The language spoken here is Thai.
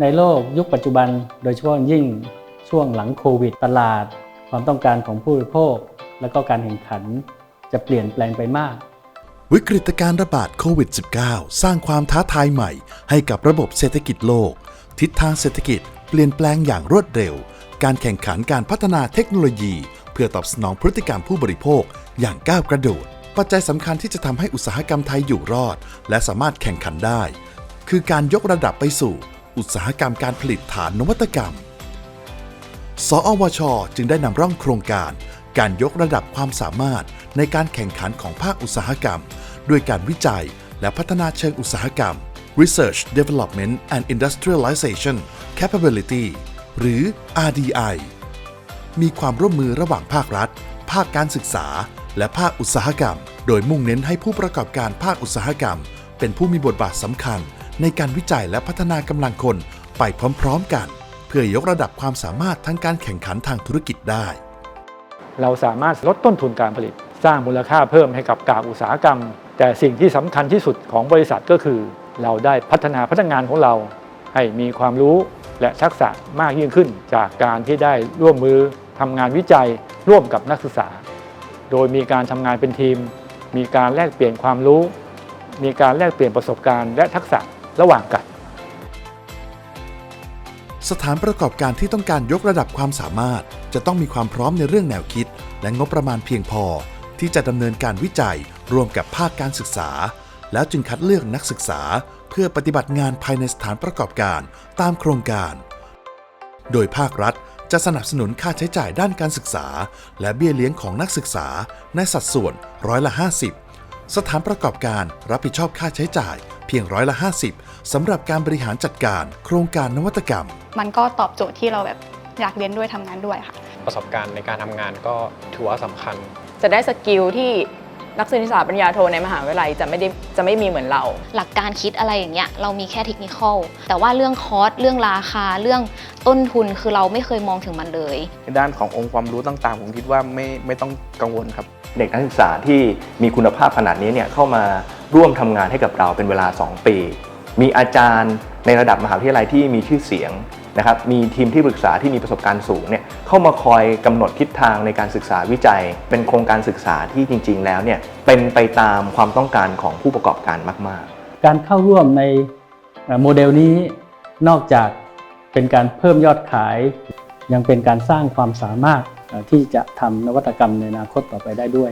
ในโลกยุคปัจจุบันโดยเฉพาะยิ่งช่วงหลังโควิดตลาด ความต้องการของผู้บริโภค และก็การแข่งขันจะเปลี่ยนแปลงไปมาก วิกฤตการระบาดโควิด -19 สร้างความท้าทายใหม่ ให้กับระบบเศรษฐกิจโลก ทิศทางเศรษฐกิจเปลี่ยนแปลงอย่างรวดเร็ว การแข่งขันการพัฒนาเทคโนโลยี เพื่อตอบสนองพฤติกรรมผู้บริโภคอย่างก้าวกระโดดปัจจัยสำคัญที่จะทำให้อุตสาหกรรมไทยอยู่รอด และสามารถแข่งขันได้ คือการยกระดับไปสู่ อุตสาหกรรมการผลิตฐานนวัตกรรม สอวช จึงได้นำร่องโครงการ การยกระดับความสามารถในการแข่งขันของภาคอุตสาหกรรม ด้วยการวิจัยและพัฒนาเชิงอุตสาหกรรม Research Development and Industrialization Capability หรือ RDI มีความร่วมมือระหว่างภาครัฐ ภาคการศึกษา และภาคอุตสาหกรรม โดยมุ่งเน้นให้ผู้ประกอบการภาคอุตสาหกรรม เป็นผู้มีบทบาทสำคัญ ในการวิจัยและพัฒนากำลังคนไปพร้อมๆกัน เพื่อยกระดับความสามารถทั้งการแข่งขันทางธุรกิจได้ เราสามารถลดต้นทุนการผลิต สร้างมูลค่าเพิ่มให้กับกากอุตสาหกรรม แต่สิ่งที่สำคัญที่สุดของบริษัทก็คือ เราได้พัฒนาพนักงานของเรา ให้มีความรู้และทักษะมากยิ่งขึ้น จากการที่ได้ร่วมมือทำงานวิจัยร่วมกับนักศึกษา โดยมีการทำงานเป็นทีม มีการแลกเปลี่ยนความรู้ มีการแลกเปลี่ยนประสบการณ์และทักษะ ระหว่างกัน สถานประกอบการที่ต้องการยกระดับความสามารถ จะต้องมีความพร้อมในเรื่องแนวคิด และงบประมาณเพียงพอ ที่จะดำเนินการวิจัยรวมกับภาคการศึกษา แล้วจึงคัดเลือกนักศึกษา เพื่อปฏิบัติงานภายในสถานประกอบการตามโครงการ โดยภาครัฐจะสนับสนุนค่าใช้จ่ายด้านการศึกษา และเบี้ยเลี้ยงของนักศึกษาในสัดส่วนร้อยละ 50 สถานประกอบการรับผิดชอบค่าใช้จ่าย เพียงร้อยละ 50สำหรับการบริหารจัดการ โครงการนวัตกรรม มันก็ตอบโจทย์ที่เราแบบอยากเรียนด้วยทำงานด้วยค่ะ ประสบการณ์ในการทำงานก็ถือว่าสำคัญ จะได้สกิลที่นักศึกษาปริญญาโทในมหาวิทยาลัยจะไม่ได้จะไม่มีเหมือนเรา หลักการคิดอะไรอย่างเงี้ยเรามีแค่เทคนิคอลแต่ว่าเรื่องคอสเรื่องราคาเรื่อง ต้นทุนคือเราไม่เคยมองถึงมันเลย ในด้านขององค์ความรู้ต่างๆ ผมคิดว่าไม่ไม่ต้องกังวลครับ เด็กนักศึกษาที่มีคุณภาพขนาดนี้เนี่ยเข้ามาร่วมทำงานให้กับเราเป็นเวลา 2 ปี มีอาจารย์ในระดับมหาวิทยาลัยที่มีชื่อเสียงนะครับมีทีมที่ปรึกษาที่มีประสบการณ์สูงเนี่ยเข้ามาคอยกำหนดทิศทางในการศึกษาวิจัย เป็นโครงการศึกษาที่จริง ๆ แล้วเนี่ยเป็นไปตามความต้องการของผู้ประกอบการมาก ๆ การเข้าร่วมในเอ่อโมเดลนี้นอกจาก เป็นการเพิ่มยอดขาย ยังเป็นการสร้างความสามารถที่จะทำนวัตกรรมในอนาคตต่อไปได้ด้วย